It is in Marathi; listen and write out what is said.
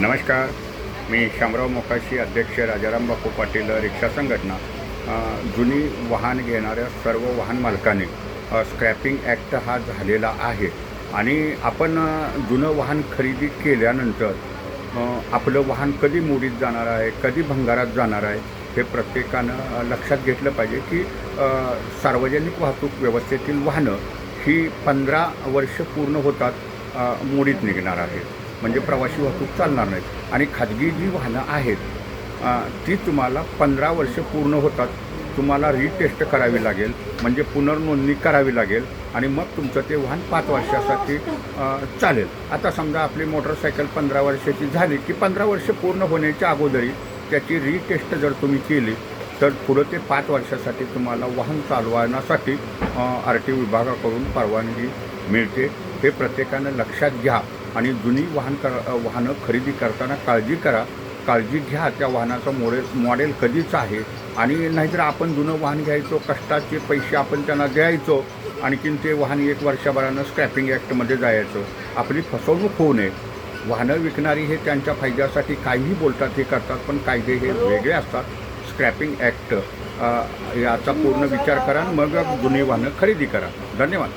नमस्कार. मी शामराव मोकाशी अध्यक्ष राजाराम बापू पाटील रिक्षा संघटना. जुनी वाहन घेणाऱ्या सर्व वाहन मालकांनी स्क्रॅपिंग ॲक्ट हा झालेला आहे. आणि आपण जुनं वाहन खरेदी केल्यानंतर आपलं वाहन कधी मोडीत जाणार आहे कधी भंगारात जाणार आहे हे प्रत्येकानं लक्षात घेतलं पाहिजे की सार्वजनिक वाहतूक व्यवस्थेतील वाहनं ही पंधरा वर्ष पूर्ण होतात मोडीत निघणार आहेत. म्हणजे प्रवासी वाहतूक चालणार नाहीत. आणि खाजगी जी वाहनं आहेत ती तुम्हाला पंधरा वर्ष पूर्ण होतात. तुम्हाला रिटेस्ट करावी लागेल म्हणजे पुनर्नोंदणी करावी लागेल आणि मग तुमचं ते वाहन पाच वर्षासाठी चालेल. आता समजा आपली मोटरसायकल पंधरा वर्षाची झाली की पंधरा वर्ष पूर्ण होण्याच्या अगोदरी त्याची रिटेस्ट जर तुम्ही केली तर पुढं ते पाच वर्षासाठी तुम्हाला वाहन चालवण्यासाठी आर टी विभागाकडून परवानगी मिळते. हे प्रत्येकानं लक्षात घ्या. आणि जुनी वाहन कर वाहनं खरेदी करताना काळजी करा. काळजी घ्या त्या वाहनाचं मॉडेल मॉडेल कधीच आहे. आणि नाहीतर आपण जुनं वाहन घ्यायचो कष्टाचे पैसे आपण त्यांना द्यायचो आणखीन ते वाहन एक वर्षभरानं स्क्रॅपिंग ॲक्टमध्ये जायचं. आपली फसवणूक होऊ नये. वाहनं विकणारी हे त्यांच्या फायद्यासाठी काहीही बोलतात हे करतात पण कायदे हे वेगळे असतात. स्क्रॅपिंग ॲक्ट याचा पूर्ण विचार करा मग जुनी वाहनं खरेदी करा. धन्यवाद.